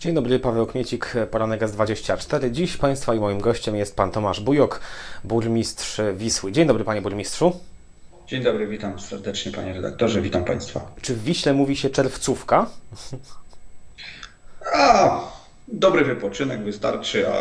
Dzień dobry, Paweł Kmiecik, poranek S24. Dziś Państwa i moim gościem jest Pan Tomasz Bujok, burmistrz Wisły. Dzień dobry Panie Burmistrzu. Dzień dobry, witam serdecznie Panie redaktorze, witam Państwa. Czy w Wiśle mówi się czerwcówka? A, dobry wypoczynek wystarczy, a,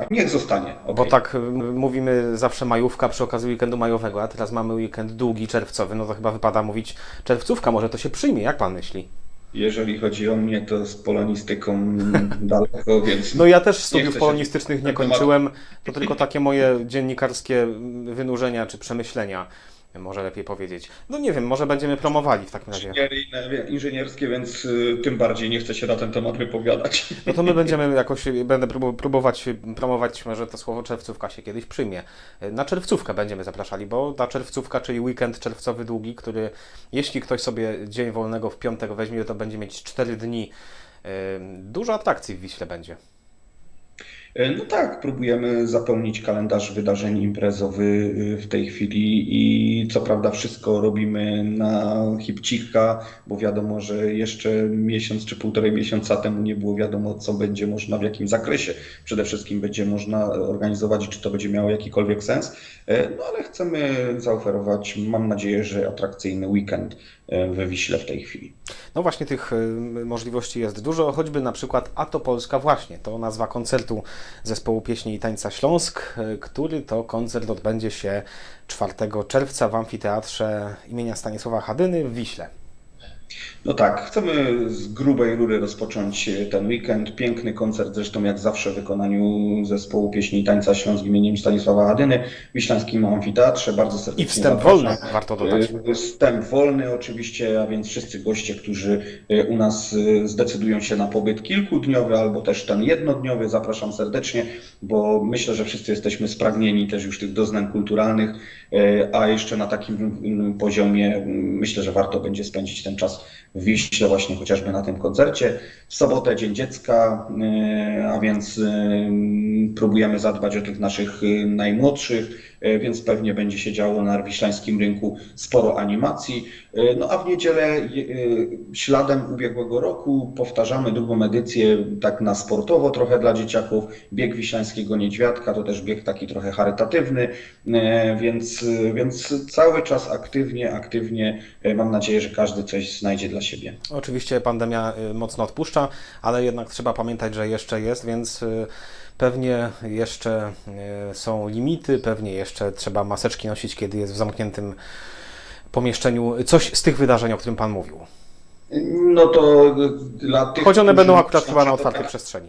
a niech zostanie. Bo okej. tak mówimy zawsze majówka przy okazji weekendu majowego, a teraz mamy weekend długi, czerwcowy, no to chyba wypada mówić czerwcówka, może to się przyjmie, jak Pan myśli? Jeżeli chodzi o mnie, to z polonistyką daleko, więc No ja też studiów polonistycznych nie kończyłem, to tylko takie moje dziennikarskie wynurzenia czy przemyślenia, może lepiej powiedzieć. No nie wiem, może będziemy promowali w takim razie. inżynierskie, więc y, tym bardziej nie chcę się na ten temat wypowiadać. No to my będziemy jakoś, będę próbować promować, może to słowo czerwcówka się kiedyś przyjmie. Na czerwcówkę będziemy zapraszali, bo ta czerwcówka, czyli weekend czerwcowy długi, który jeśli ktoś sobie dzień wolnego w piątek weźmie, to będzie mieć 4 dni. Ym, Dużo atrakcji w Wiśle będzie. E, No tak, próbujemy zapełnić kalendarz wydarzeń imprezowy y, w tej chwili i co prawda wszystko robimy na hipcika, bo wiadomo, że jeszcze miesiąc czy półtorej miesiąca temu nie było wiadomo, co będzie można, w jakim zakresie przede wszystkim będzie można organizować czy to będzie miało jakikolwiek sens. E, No ale chcemy zaoferować, mam nadzieję, że atrakcyjny weekend e, we Wiśle w tej chwili. No właśnie tych możliwości jest dużo, choćby na przykład A to Polska właśnie, to nazwa koncertu zespołu pieśni i tańca Śląsk, y, który to koncert odbędzie się 4 czerwca w amfiteatrze imienia Stanisława Hadyny w Wiśle. No tak, chcemy z grubej rury rozpocząć e, ten weekend. Piękny koncert, zresztą jak zawsze w wykonaniu zespołu pieśni i tańca Śląsk imieniem Stanisława Hadyny w Wiślańskim Amfiteatrze. Bardzo serdecznie I wstęp zapraszam. wolny, warto dodać. E, Wstęp wolny oczywiście, a więc wszyscy goście, którzy e, u nas zdecydują się na pobyt kilkudniowy albo też ten jednodniowy, zapraszam serdecznie, bo myślę, że wszyscy jesteśmy spragnieni też już tych doznań kulturalnych, a jeszcze na takim mm, poziomie mm, myślę, że warto będzie spędzić ten czas w Wiśle właśnie chociażby na tym koncercie. W sobotę Dzień Dziecka, e, a więc e, próbujemy zadbać o tych naszych e, najmłodszych, e, więc pewnie będzie się działo na wiślańskim rynku sporo animacji. E, No a w niedzielę śladem ubiegłego roku powtarzamy drugą edycję tak na sportowo trochę dla dzieciaków. Bieg Wiślańskiego Niedźwiadka to też bieg taki trochę charytatywny, więc, więc cały czas aktywnie, aktywnie mam nadzieję, że każdy coś znajdzie dla siebie. Oczywiście pandemia y, mocno odpuszcza, ale jednak trzeba pamiętać, że jeszcze jest, więc y, pewnie jeszcze y, są limity, pewnie jeszcze trzeba maseczki nosić, kiedy jest w zamkniętym pomieszczeniu. Coś z tych wydarzeń, o którym Pan mówił. No to dla tych, Choć one będą akurat chyba na otwartej tak- przestrzeni.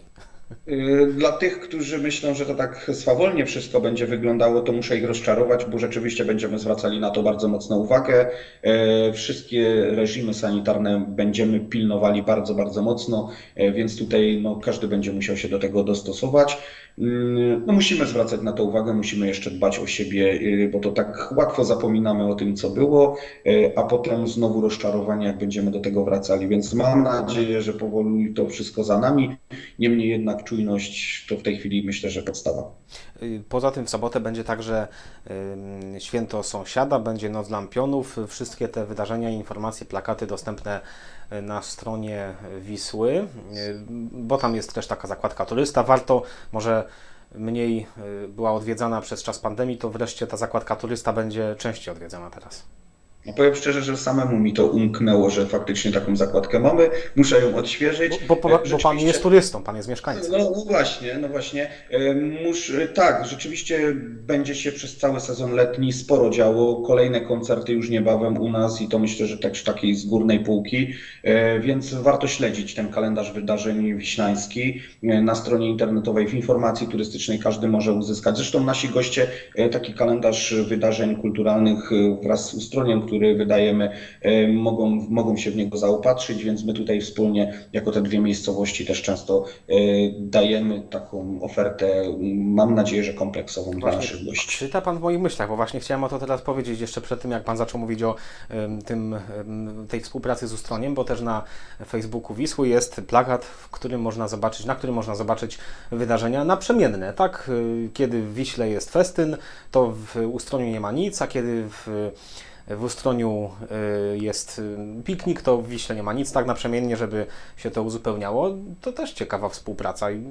Y, Dla tych, którzy myślą, że to tak swawolnie wszystko będzie wyglądało, to muszę ich rozczarować, bo rzeczywiście będziemy zwracali na to bardzo mocną uwagę. E, Wszystkie reżimy sanitarne będziemy pilnowali bardzo, bardzo mocno, e, więc tutaj no, każdy będzie musiał się do tego dostosować. No, musimy zwracać na to uwagę, musimy jeszcze dbać o siebie, y, bo to tak łatwo zapominamy o tym, co było, a potem znowu rozczarowanie, jak będziemy do tego wracali. Więc mam nadzieję, że powoli to wszystko za nami. Niemniej jednak czujność to w tej chwili myślę, że podstawa. Y, Poza tym w sobotę będzie także święto sąsiada, będzie Noc Lampionów. Wszystkie te wydarzenia, informacje, plakaty dostępne y, na stronie Wisły, y, bo tam jest też taka zakładka turysta. Warto, może mniej była odwiedzana przez czas pandemii, to wreszcie ta zakładka turysta będzie częściej odwiedzana teraz. No powiem szczerze, że samemu mi to umknęło, że faktycznie taką zakładkę mamy. Muszę ją odświeżyć. bo, bo, E, bo Pan nie jest turystą, Pan jest mieszkańcem. No, no właśnie, no właśnie. E, Musz, tak, rzeczywiście będzie się przez cały sezon letni sporo działo. Kolejne koncerty już niebawem u nas i to myślę, że też takiej z górnej półki, E, więc warto śledzić ten kalendarz wydarzeń wiślański E, na stronie internetowej w informacji turystycznej każdy może uzyskać. Zresztą nasi goście e, taki kalendarz wydarzeń kulturalnych e, wraz z ustroniem, który wydajemy, e, mogą, mogą się w niego zaopatrzyć, więc my tutaj wspólnie jako te dwie miejscowości też często e, dajemy taką ofertę, mam nadzieję, że kompleksową dla Właśnie naszych gości. Czyta Pan w moich myślach, bo właśnie chciałem o to teraz powiedzieć jeszcze przed tym, jak Pan zaczął mówić o tym, tej współpracy z Ustroniem, bo też na Facebooku Wisły jest plakat, w którym można zobaczyć, na którym można zobaczyć wydarzenia naprzemienne, tak? Y, Kiedy w Wiśle jest festyn, to w Ustroniu nie ma nic, a kiedy w w Ustroniu y, jest y, piknik, to w Wiśle nie ma nic tak naprzemiennie, żeby się to uzupełniało. To też ciekawa współpraca i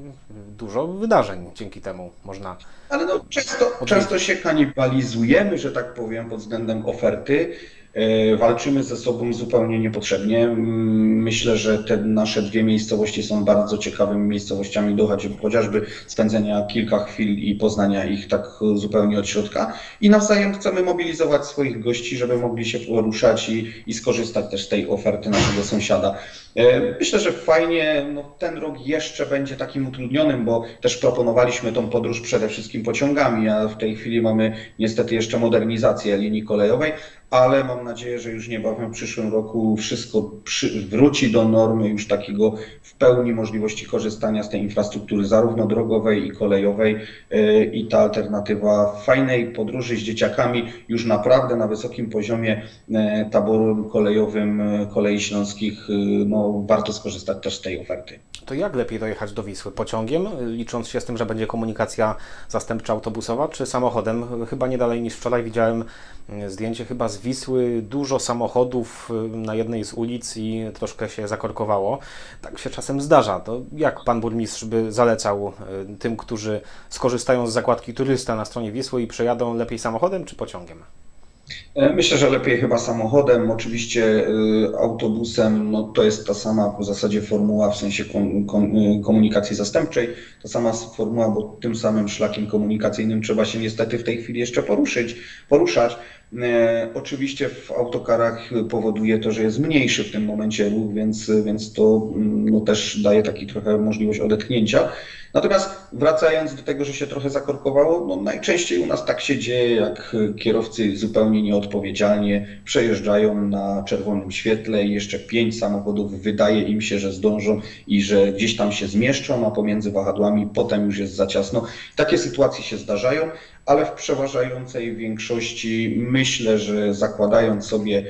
dużo wydarzeń dzięki temu można. Ale no, często, często się kanibalizujemy, że tak powiem, pod względem oferty. E, Walczymy ze sobą zupełnie niepotrzebnie. Myślę, że te nasze dwie miejscowości są bardzo ciekawymi miejscowościami do chociażby spędzenia kilka chwil i poznania ich tak zupełnie od środka. I nawzajem chcemy mobilizować swoich gości, żeby mogli się poruszać i, i skorzystać też z tej oferty naszego sąsiada. E, Myślę, że fajnie, no, ten rok jeszcze będzie takim utrudnionym, bo też proponowaliśmy tą podróż przede wszystkim pociągami, a w tej chwili mamy niestety jeszcze modernizację linii kolejowej, ale mam nadzieję, że już niebawem w przyszłym roku wszystko przy, wróci do normy już takiego w pełni możliwości korzystania z tej infrastruktury zarówno drogowej i kolejowej e, i ta alternatywa fajnej podróży z dzieciakami już naprawdę na wysokim poziomie e, taboru kolejowym e, kolei śląskich, no warto skorzystać też z tej oferty. To jak lepiej dojechać do Wisły? Pociągiem, licząc się z tym, że będzie komunikacja zastępcza autobusowa, czy samochodem? Chyba nie dalej niż wczoraj widziałem mm, zdjęcie chyba z Wisły, dużo samochodów y, na jednej z ulic i troszkę się zakorkowało. Tak się czasem zdarza. To jak pan burmistrz by zalecał y, tym, którzy skorzystają z zakładki turysta na stronie Wisły i przejadą lepiej samochodem czy pociągiem? E, Myślę, że lepiej chyba samochodem, oczywiście y, autobusem, no to jest ta sama w zasadzie formuła w sensie y, komunikacji zastępczej, ta sama formuła, bo tym samym szlakiem komunikacyjnym trzeba się niestety w tej chwili jeszcze poruszyć, poruszać. E, Oczywiście w autokarach powoduje to, że jest mniejszy w tym momencie ruch, więc, więc to mm, no, też daje taki trochę możliwość odetchnięcia. Natomiast wracając do tego, że się trochę zakorkowało, no najczęściej u nas tak się dzieje, jak kierowcy zupełnie nieodpowiedzialnie przejeżdżają na czerwonym świetle i jeszcze pięć samochodów wydaje im się, że zdążą i że gdzieś tam się zmieszczą, a pomiędzy wahadłami potem już jest za ciasno. Takie sytuacje się zdarzają, ale w przeważającej większości myślę, że zakładając sobie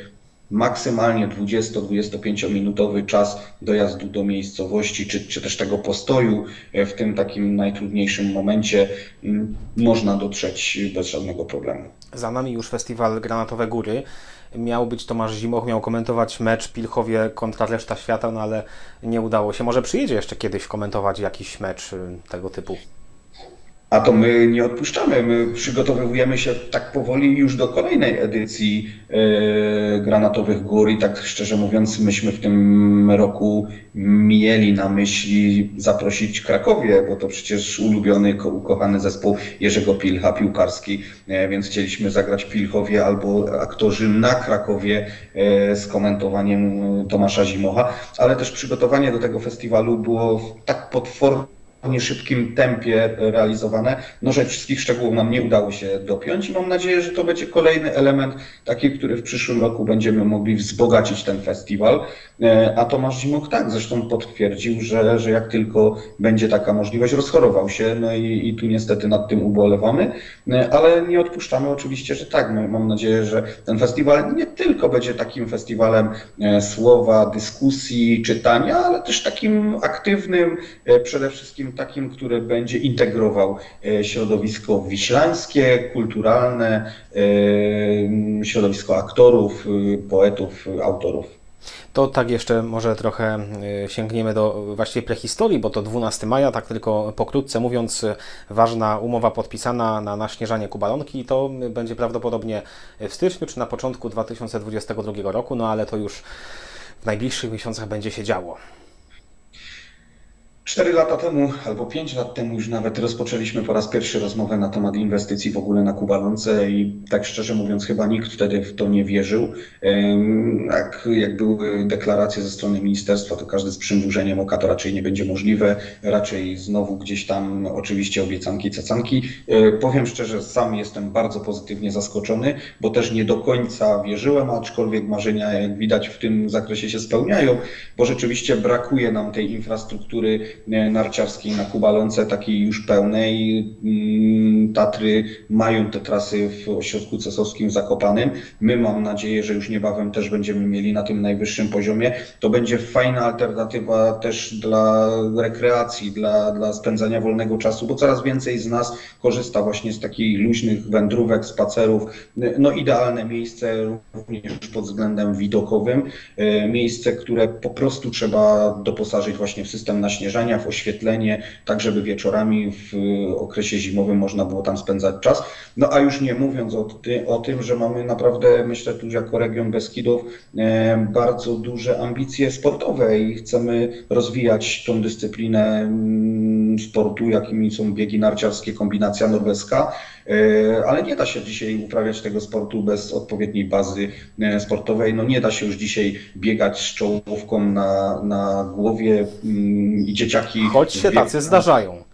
maksymalnie 20-25 minutowy czas dojazdu do miejscowości, czy, czy też tego postoju e, w tym takim najtrudniejszym momencie można dotrzeć bez żadnego problemu. Za nami już festiwal Granatowe Góry. Miał być Tomasz Zimoch, miał komentować mecz Pilchowie kontra reszta świata, no ale nie udało się. Może przyjedzie jeszcze kiedyś komentować jakiś mecz y, tego typu. A to my nie odpuszczamy. My przygotowujemy się tak powoli już do kolejnej edycji e, Granatowych Gór i tak szczerze mówiąc, myśmy w tym roku mieli na myśli zaprosić Krakowie, bo to przecież ulubiony, ko- ukochany zespół Jerzego Pilcha, piłkarski, e, więc chcieliśmy zagrać Pilchowie albo aktorzy na Krakowie e, z komentowaniem Tomasza Zimocha, ale też przygotowanie do tego festiwalu było tak potwornie w nieszybkim tempie realizowane, no że wszystkich szczegółów nam nie udało się dopiąć i mam nadzieję, że to będzie kolejny element taki, który w przyszłym roku będziemy mogli wzbogacić ten festiwal. E, A Tomasz Zimoch tak zresztą potwierdził, że, że jak tylko będzie taka możliwość, rozchorował się, no i, i tu niestety nad tym ubolewamy, E, ale nie odpuszczamy oczywiście, że tak. My, mam nadzieję, że ten festiwal nie tylko będzie takim festiwalem e, słowa, dyskusji, czytania, ale też takim aktywnym, przede wszystkim takim, który będzie integrował e, środowisko wiślańskie, kulturalne, e, środowisko aktorów, e, poetów, autorów. To tak jeszcze może trochę sięgniemy do właściwie prehistorii, bo to 12 maja, tak tylko pokrótce mówiąc, ważna umowa podpisana na naśnieżanie Kubalonki i to będzie prawdopodobnie w styczniu czy na początku 2022 roku, no ale to już w najbliższych miesiącach będzie się działo. Cztery lata temu, albo pięć lat temu już nawet rozpoczęliśmy po raz pierwszy rozmowę na temat inwestycji w ogóle na Kubalonce i tak szczerze mówiąc chyba nikt wtedy w to nie wierzył. Jak, jak były deklaracje ze strony ministerstwa, to każdy z przymrużeniem oka to raczej nie będzie możliwe, raczej znowu gdzieś tam oczywiście obiecanki, cacanki. E, Powiem szczerze, sam jestem bardzo pozytywnie zaskoczony, bo też nie do końca wierzyłem, aczkolwiek marzenia jak widać w tym zakresie się spełniają, bo rzeczywiście brakuje nam tej infrastruktury narciarskiej na Kubalonce, takiej już pełnej. Mm, Tatry mają te trasy w ośrodku cesowskim Zakopanym. My mam nadzieję, że już niebawem też będziemy mieli na tym najwyższym poziomie. To będzie fajna alternatywa też dla rekreacji, dla, dla spędzania wolnego czasu, bo coraz więcej z nas korzysta właśnie z takich luźnych wędrówek, spacerów. No idealne miejsce również pod względem widokowym. E, Miejsce, które po prostu trzeba doposażyć właśnie w system naśnieżania, w oświetlenie, tak żeby wieczorami w okresie zimowym można było tam spędzać czas. No a już nie mówiąc o, ty, o tym, że mamy naprawdę, myślę tu jako region Beskidów, e, bardzo duże ambicje sportowe i chcemy rozwijać tą dyscyplinę mm, sportu, jakimi są biegi narciarskie, kombinacja norweska. E, Ale nie da się dzisiaj uprawiać tego sportu bez odpowiedniej bazy e, sportowej. No nie da się już dzisiaj biegać z czołówką na, na głowie mm, i dzieciaki. Choć się tacy zdarzają.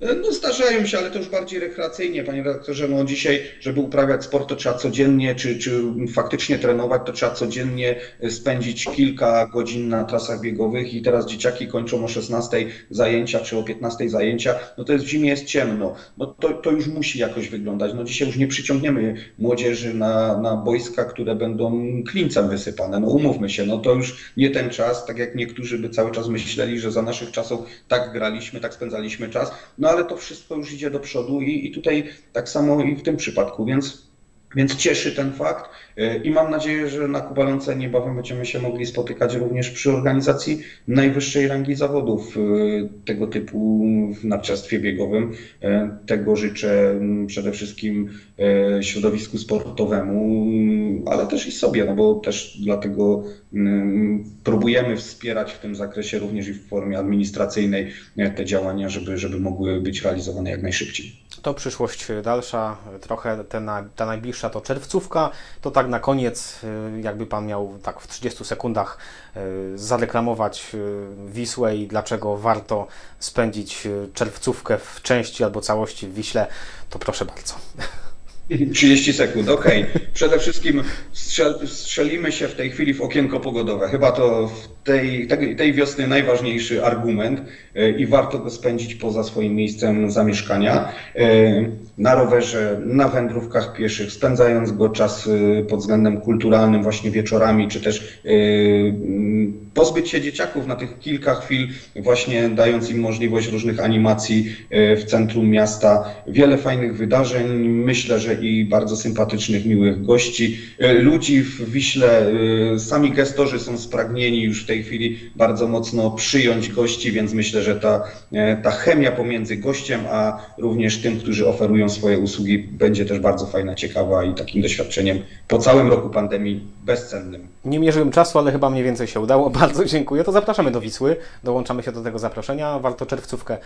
No zdarzają się, ale to już bardziej rekreacyjnie, panie redaktorze. No dzisiaj, żeby uprawiać sport, to trzeba codziennie, czy, czy faktycznie trenować, to trzeba codziennie spędzić kilka godzin na trasach biegowych i teraz dzieciaki kończą o 16 zajęcia, czy o 15 zajęcia, no to jest w zimie jest ciemno. No to, to już musi jakoś wyglądać. No dzisiaj już nie przyciągniemy młodzieży na, na boiska, które będą klincem wysypane. No umówmy się, no to już nie ten czas, tak jak niektórzy by cały czas myśleli, że za naszych czasów tak graliśmy, tak spędzaliśmy czas. No ale to wszystko już idzie do przodu i, i tutaj tak samo i w tym przypadku, więc, więc cieszy ten fakt i mam nadzieję, że na Kubalonce niebawem będziemy się mogli spotykać również przy organizacji najwyższej rangi zawodów y, tego typu w narciarstwie biegowym. Y, Tego życzę przede wszystkim środowisku sportowemu, ale też i sobie, no bo też dlatego próbujemy wspierać w tym zakresie również i w formie administracyjnej e, te działania, żeby, żeby mogły być realizowane jak najszybciej. To przyszłość dalsza, trochę ta najbliższa to czerwcówka. To tak na koniec, y, jakby Pan miał tak w 30 sekundach y, zareklamować y, Wisłę i dlaczego warto spędzić czerwcówkę w części albo całości w Wiśle, to proszę bardzo. 30 sekund, okej. Przede wszystkim strzel, strzelimy się w tej chwili w okienko pogodowe. Chyba to w tej, tej, tej wiosny najważniejszy argument e, i warto go spędzić poza swoim miejscem zamieszkania. E, Na rowerze, na wędrówkach pieszych, spędzając go czas e, pod względem kulturalnym, właśnie wieczorami, czy też pozbyć się dzieciaków na tych kilka chwil, właśnie dając im możliwość różnych animacji e, w centrum miasta. Wiele fajnych wydarzeń, myślę, że i bardzo sympatycznych, miłych gości. E, Ludzi w Wiśle, e, sami gestorzy są spragnieni już w tej chwili bardzo mocno przyjąć gości, więc myślę, że ta, ta chemia pomiędzy gościem, a również tym, którzy oferują swoje usługi, będzie też bardzo fajna, ciekawa i takim doświadczeniem po całym roku pandemii bezcennym. Nie mierzyłem czasu, ale chyba mniej więcej się udało. Bardzo dziękuję. To zapraszamy do Wisły. Dołączamy się do tego zaproszenia. Warto czerwcówkę y,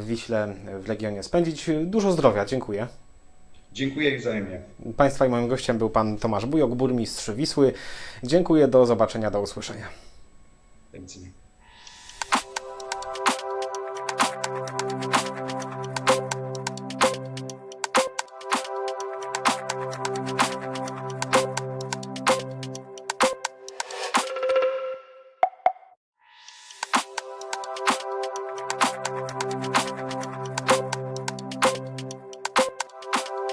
w Wiśle w Legionie spędzić. Dużo zdrowia. Dziękuję. Dziękuję wzajemnie. Państwa i moim gościem był Pan Tomasz Bujok, burmistrz Wisły. Dziękuję. Do zobaczenia, do usłyszenia. Widzenia.